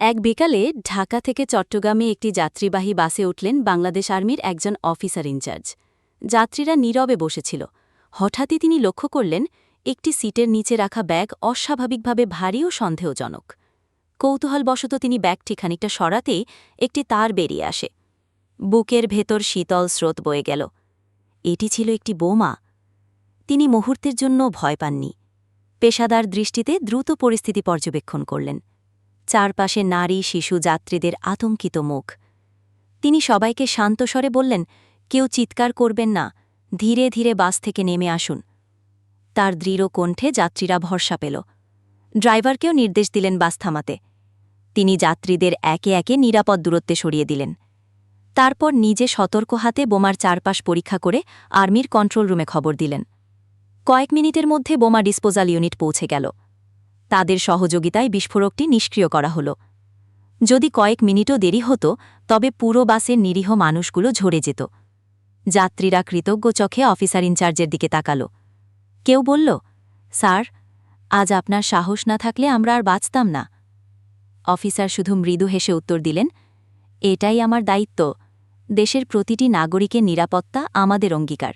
এক বিকালে ঢাকা থেকে চট্টগ্রামে একটি যাত্রীবাহী বাসে উঠলেন বাংলাদেশ আর্মির একজন অফিসার ইনচার্জ যাত্রীরা নীরবে বসেছিল। হঠাৎই তিনি লক্ষ্য করলেন, একটি সিটের নিচে রাখা ব্যাগ অস্বাভাবিকভাবে ভারী ও সন্দেহজনক। কৌতূহলবশত তিনি ব্যাগটি খানিকটা সরাতেই একটি তার বেরিয়ে আসে। বুকের ভেতর শীতল স্রোত বয়ে গেল। এটি ছিল একটি বোমা। তিনি মুহূর্তের জন্য ভয় পাননি। পেশাদার দৃষ্টিতে দ্রুত পরিস্থিতি পর্যবেক্ষণ করলেন। চারপাশে নারী, শিশু, যাত্রীদের আতঙ্কিত মুখ। তিনি সবাইকে শান্তস্বরে বললেন, কেউ চিৎকার করবেন না, ধীরে ধীরে বাস থেকে নেমে আসুন। তার দৃঢ় কণ্ঠে যাত্রীরা ভরসা পেল। ড্রাইভারকেও নির্দেশ দিলেন বাস থামাতে। তিনি যাত্রীদের একে একে নিরাপদ দূরত্বে সরিয়ে দিলেন। তারপর নিজে সতর্ক হাতে বোমার চারপাশ পরীক্ষা করে আর্মির কন্ট্রোল রুমে খবর দিলেন। কয়েক মিনিটের মধ্যে বোমা ডিসপোজাল ইউনিট পৌঁছে গেল। তাদের সহযোগিতায় বিস্ফোরকটি নিষ্ক্রিয় করা হল। যদি কয়েক মিনিটও দেরি হতো, তবে পুরো বাসের নিরীহ মানুষগুলো ঝরে যেত। যাত্রীরা কৃতজ্ঞ চোখে অফিসার ইনচার্জের দিকে তাকাল। কেউ বলল, স্যার, আজ আপনার সাহস না থাকলে আমরা আর বাঁচতাম না। অফিসার শুধু মৃদু হেসে উত্তর দিলেন, এটাই আমার দায়িত্ব। দেশের প্রতিটি নাগরিকের নিরাপত্তা আমাদের অঙ্গীকার।